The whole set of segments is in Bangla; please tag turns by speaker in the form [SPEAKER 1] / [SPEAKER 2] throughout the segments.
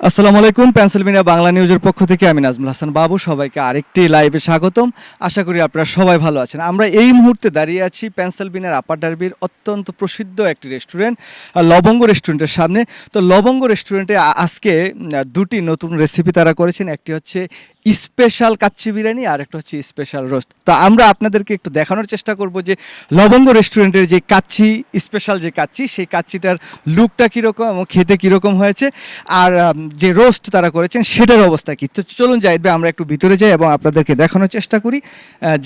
[SPEAKER 1] আসসালামু আলাইকুম পেন্সিলভেনিয়া বাংলা নিউজের পক্ষ থেকে আমি নাজমুল হাসান বাবু, সবাইকে আরেকটি লাইভে স্বাগতম। আশা করি আপনারা সবাই ভালো আছেন। আমরা এই মুহূর্তে দাঁড়িয়ে আছি পেন্সিলভেনিয়ার আপার ডারবির অত্যন্ত প্রসিদ্ধ একটি রেস্টুরেন্ট লবঙ্গ রেস্টুরেন্টের সামনে। তো লবঙ্গ রেস্টুরেন্টে আজকে দুটি নতুন রেসিপি তারা করেছেন। একটি হচ্ছে স্পেশাল কাচ্চি বিরিয়ানি আর একটা হচ্ছে স্পেশাল রোস্ট তো আমরা আপনাদেরকে একটু দেখানোর চেষ্টা করব যে লবঙ্গ রেস্টুরেন্টের যে কাচ্চি স্পেশাল যে কাচ্চি, সেই কাচ্চিটার লুকটা কীরকম এবং খেতে কীরকম হয়েছে। আর যে রোস্ট তারা করেছেন, সেটার অবস্থা কী? তো চলুন যাই আমরা একটু ভিতরে যাই এবং আপনাদেরকে দেখানোর চেষ্টা করি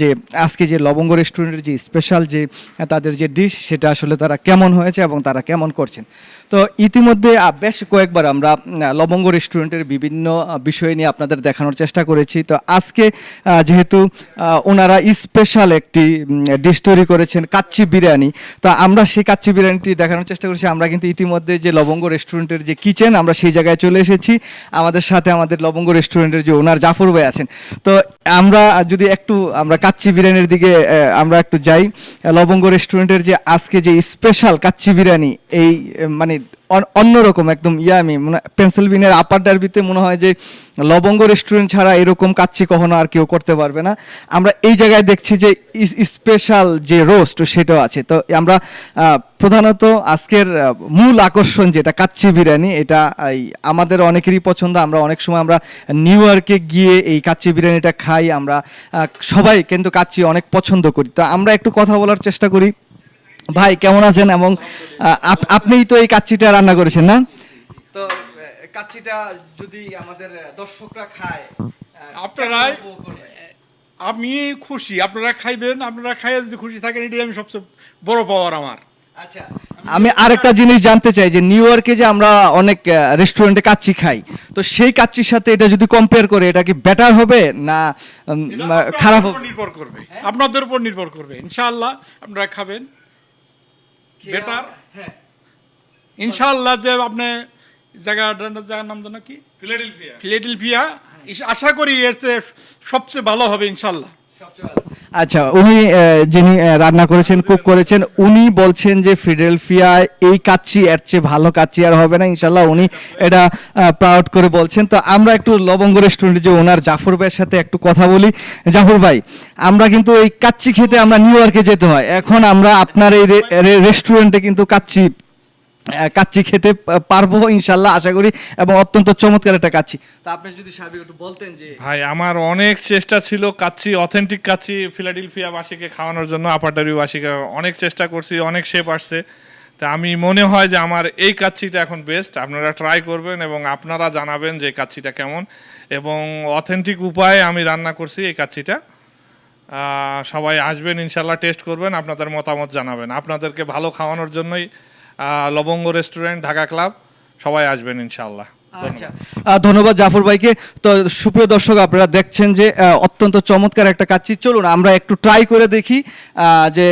[SPEAKER 1] যে আজকে যে লবঙ্গ রেস্টুরেন্টের যে স্পেশাল যে তাদের যে ডিশ সেটা আসলে তারা কেমন হয়েছে এবং তারা কেমন করছেন। তো ইতিমধ্যে বেশ কয়েকবার আমরা লবঙ্গ রেস্টুরেন্টের বিভিন্ন বিষয় নিয়ে আপনাদের দেখানোর চেষ্টা করেছি। তো আজকে যেহেতু ওনারা স্পেশাল একটি ডিশ তৈরি করেছেন, কাচ্চি বিরিয়ানি। তো আমরা সেই কাচ্চি বিরিয়ানিটি দেখানোর চেষ্টা করেছি। আমরা কিন্তু ইতিমধ্যে যে লবঙ্গ রেস্টুরেন্টের যে কিচেন আমরা সেই জায়গায় চলে এসেছি আমাদের সাথে আমাদের লবঙ্গ রেস্টুরেন্টের যে ওনার জাফর ভাই আছেন। তো আমরা যদি একটু, আমরা কাচ্চি বিরিয়ানির দিকে আমরা একটু যাই। লবঙ্গ রেস্টুরেন্টের যে আজকে যে স্পেশাল কাচ্চি বিরিয়ানি, এই মানে অন্যরকম, একদম ইয়ামি মানে পেন্সিলভিনিয়ার আপার ডারবিতে মনে হয় যে লবঙ্গ রেস্টুরেন্ট ছাড়া এরকম কাচ্চি কখনো আর কেউ করতে পারবে না। আমরা এই জায়গায় দেখছি যে স্পেশাল যে রোস্ট সেটাও আছে। তো আমরা প্রধানত আজকের মূল আকর্ষণ যেটা কাচ্চি বিরিয়ানি, এটা আমাদের অনেকেরই পছন্দ। আমরা অনেক সময় আমরা নিউ ইয়র্কে গিয়ে এই কাচ্চি বিরিয়ানিটা খাই। আমরা সবাই কিন্তু কাচ্চি অনেক পছন্দ করি। তো আমরা একটু কথা বলার চেষ্টা করি। ভাই কেমন আছেন? এবং আপনিই তো এই কাচ্চিটা রান্না করেছেন না? তো কাচ্চিটা যদি আমাদের দর্শকরা খায়
[SPEAKER 2] আপনারাই আমি খুশি। আপনারা খাইবেন আপনারা খাইয়ে যদি খুশি থাকেন এটাই আমি সবচেয়ে বড় পাওয়ার আমার।
[SPEAKER 1] আচ্ছা আমি আরেকটা জিনিস জানতে চাই যে নিউ ইয়র্কে যে আমরা অনেক রেস্টুরেন্টে কাচ্চি খাই তো সেই কাচ্চির সাথে এটা যদি কম্পেয়ার করে এটা কি বেটার হবে না খারাপ হবে?
[SPEAKER 2] নির্ভর করবে। আপনাদের উপর নির্ভর করবে। ইনশাআল্লাহ আপনারা খাবেন। বেটার
[SPEAKER 1] ইনশাল্লাহ
[SPEAKER 2] ইনশাআল্লাহ যে আপনি জায়গাটার জায়গার নাম জানো কি? ফিলাডেলফিয়া ফিলাডেলফিয়া আশা করি এর চেয়ে সবচেয়ে ভালো হবে ইনশাআল্লাহ।
[SPEAKER 1] আচ্ছা উনি যিনি রান্না করেছেন, কুক করেছেন, উনি বলছেন যে ফিডেলফিয়া এই কাচ্চি এর চেয়ে ভালো কাচ্চি আর হবে না। ইনশাল্লাহ উনি এটা প্রাউড করে বলছেন। তো আমরা একটু লবঙ্গ রেস্টুরেন্টে যে ওনার জাফর ভাইয়ের সাথে একটু কথা বলি। জাফর ভাই, আমরা কিন্তু এই কাচ্চি খেতে আমরা নিউ ইয়র্কে যেতে হয়। এখন আমরা আপনার এই রেস্টুরেন্টে কিন্তু কাচ্চি কাচ্চি খেতে পারব ইনশাল্লাহ, আশা করি, এবং অত্যন্ত চমৎকার একটা কাচ্চি। তো আপনি যদি সার্বিক একটু বলতেন যে
[SPEAKER 3] ভাই, আমার অনেক চেষ্টা ছিল কাচ্চি অথেন্টিক কাচ্চি ফিলাডেলফিয়া বাসীকে খাওয়ানোর জন্য আপাটারি বাসীকে অনেক চেষ্টা করছি, অনেক শেপ আসছে। তা আমি মনে হয় যে আমার এই কাচ্চিটা এখন বেস্ট আপনারা ট্রাই করবেন এবং আপনারা জানাবেন যে কাচ্চিটা কেমন। এবং অথেন্টিক উপায়ে আমি রান্না করছি এই কাচ্চিটা। সবাই আসবেন, ইনশাল্লাহ টেস্ট করবেন, আপনাদের মতামত জানাবেন। আপনাদেরকে ভালো খাওয়ানোর জন্যই লবঙ্গ রেস্টুরেন্ট ঢাকা ক্লাব সবাই আসবেন ইনশাল্লাহ
[SPEAKER 1] আচ্ছা। ধন্যবাদ। জাফর ভাইকে। তো সুপ্রিয় দর্শক আপনারা দেখছেন যে অত্যন্ত চমৎকার একটা কাচ্চি। চলুন আমরা একটু ট্রাই করে দেখি যে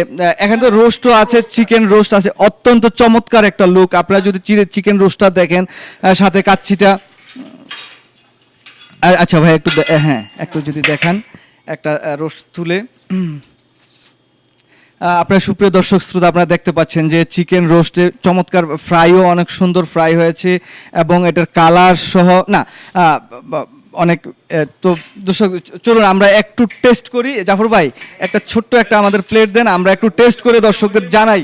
[SPEAKER 1] এখানে তো রোস্টও আছে চিকেন রোস্ট আছে অত্যন্ত চমৎকার একটা লুক আপনারা যদি চিড়ে চিকেন রোস্টটা দেখেন সাথে কাচ্চিটা আহ, আচ্ছা ভাই একটু হ্যাঁ একটু যদি দেখান একটা রোস্ট তুলে। আপনার সুপ্রিয় দর্শক শ্রোতা, আপনারা দেখতে পাচ্ছেন যে চিকেন রোস্টে চমৎকার ফ্রাইও অনেক সুন্দর ফ্রাই হয়েছে এবং এটার কালার সহ, না অনেক তো দর্শক, চলুন আমরা একটু টেস্ট করি। জাফর ভাই, একটা ছোট্ট একটা আমাদের প্লেট দেন, আমরা একটু টেস্ট করে দর্শকদের জানাই।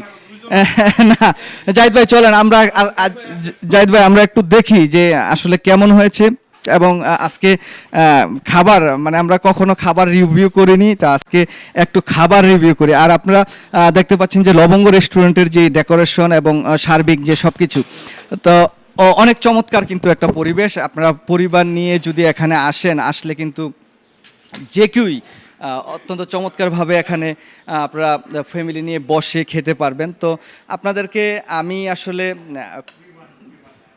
[SPEAKER 1] না, জাহিদ ভাই, চলেন, আমরা জাহিদ ভাই, আমরা একটু দেখি যে আসলে কেমন হয়েছে। এবং আজকে খাবার মানে আমরা কখনো খাবার রিভিউ করিনি, তা আজকে একটু খাবার রিভিউ করি। আর আপনারা দেখতে পাচ্ছেন যে লবঙ্গ রেস্টুরেন্টের যে ডেকোরেশন এবং সার্বিক যে সব কিছু তো অনেক চমৎকার কিন্তু একটা পরিবেশ। আপনারা পরিবার নিয়ে যদি এখানে আসেন, আসলে কিন্তু যে কেউই অত্যন্ত চমৎকারভাবে এখানে আপনারা ফ্যামিলি নিয়ে বসে খেতে পারবেন। তো, আপনাদেরকে আমি আসলে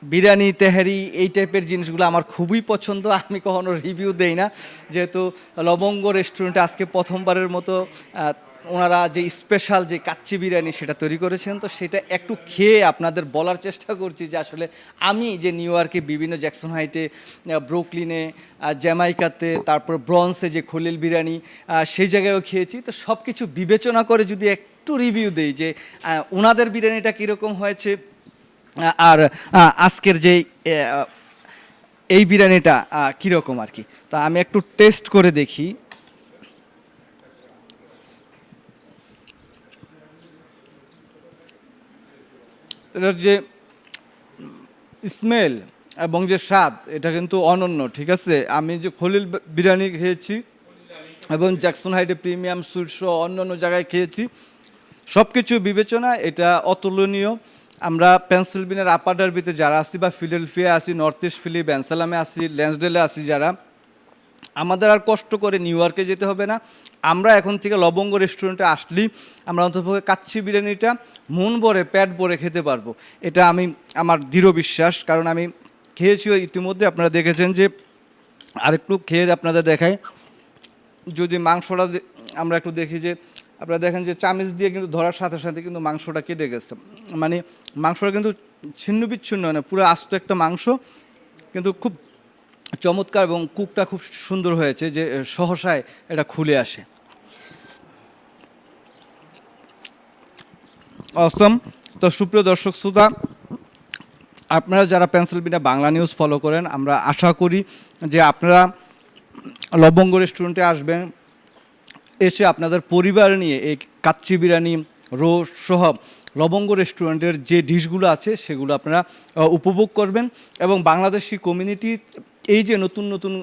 [SPEAKER 1] বিরিয়ানি, তেহারি এই টাইপের জিনিসগুলো আমার খুবই পছন্দ। আমি কখনো রিভিউ দেই না। যেহেতু লবঙ্গ রেস্টুরেন্টে আজকে প্রথমবারের মতো ওনারা যে স্পেশাল যে কাচ্চি বিরিয়ানি সেটা তৈরি করেছেন, তো সেটা একটু খেয়ে আপনাদের বলার চেষ্টা করছি যে আসলে আমি যে নিউ ইয়র্কে বিভিন্ন জ্যাকসন হাইটে ব্রুকলিনে জ্যামাইকাতে, তারপর ব্রন্সে যে খলিল বিরিয়ানি সেই জায়গায়ও খেয়েছি। তো সব কিছু বিবেচনা করে যদি একটু রিভিউ দেই যে ওনাদের বিরিয়ানিটা কীরকম হয়েছে আর আজকের যে এই বিরিয়ানিটা কীরকম আর কি? তা আমি একটু টেস্ট করে দেখি। এটার যে স্মেল এবং যে স্বাদ, এটা কিন্তু অনন্য, ঠিক আছে? আমি যে খলিল বিরিয়ানি খেয়েছি এবং জ্যাকসন হাইডে প্রিমিয়াম সুইট সহ অন্য অন্য জায়গায় খেয়েছি সব কিছু বিবেচনা এটা অতুলনীয়। আমরা পেন্সিলভিনের আপার ডার্বিতে যারা আছি বা ফিলাডেলফিয়া আছি, নর্থ ইস্ট ফিলি ব্যান্সালামে আছি, ল্যান্সডেলে আছি যারা, আমাদের আর কষ্ট করে নিউ ইয়র্কে যেতে হবে না। আমরা এখন থেকে লবঙ্গ রেস্টুরেন্টে আসলেই আমরা অন্ততপক্ষে কাচ্চি বিরিয়ানিটা মন ভরে প্যাট ভরে খেতে পারব। এটা আমি, আমার দৃঢ় বিশ্বাস, কারণ আমি খেয়েছি ইতিমধ্যে। আপনারা দেখেছেন যে আরেকটু খেয়ে আপনাদের দেখাই। যদি মাংসটা আমরা একটু দেখি যে আপনারা দেখেন যে চামিচ দিয়ে কিন্তু ধরার সাথে সাথে কিন্তু মাংসটা কেটে গেছে। মানে মাংসটা কিন্তু ছিন্ন বিচ্ছিন্ন না, পুরো আস্ত একটা মাংস। কিন্তু খুব চমৎকার এবং কুকটা খুব সুন্দর হয়েছে যে সহসায় এটা খুলে আসে। অসম তো সুপ্রিয় দর্শক, শ্রোতা, আপনারা যারা পেন্সিলবিনা বাংলা নিউজ ফলো করেন, আমরা আশা করি যে আপনারা লবঙ্গ রেস্টুরেন্টে আসবেন এসে আপনাদের পরিবার নিয়ে এই কাচ্চি বিরিয়ানি, রোস্ট সহ লবঙ্গ রেস্টুরেন্টের যে ডিশগুলো আছে সেগুলো আপনারা উপভোগ করবেন এবং বাংলাদেশি কমিউনিটি এই যে নতুন নতুন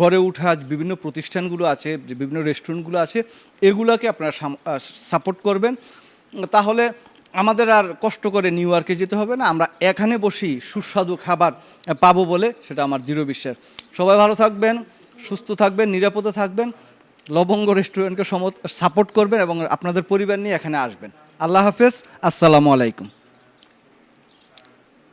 [SPEAKER 1] গড়ে ওঠা বিভিন্ন প্রতিষ্ঠানগুলো আছে, যে বিভিন্ন রেস্টুরেন্টগুলো আছে, এগুলোকে আপনারা সাপোর্ট করবেন। তাহলে আমাদের আর কষ্ট করে নিউ ইয়র্কে যেতে হবে না, আমরা এখানে বসেই সুস্বাদু খাবার পাবো বলে সেটা আমার দৃঢ় বিশ্বাস। সবাই ভালো থাকবেন, সুস্থ থাকবেন, নিরাপদে থাকবেন। লবঙ্গ রেস্টুরেন্টকে সাপোর্ট করবেন এবং আপনাদের পরিবার নিয়ে এখানে আসবেন। আল্লাহ হাফেজ আসসালামু আলাইকুম।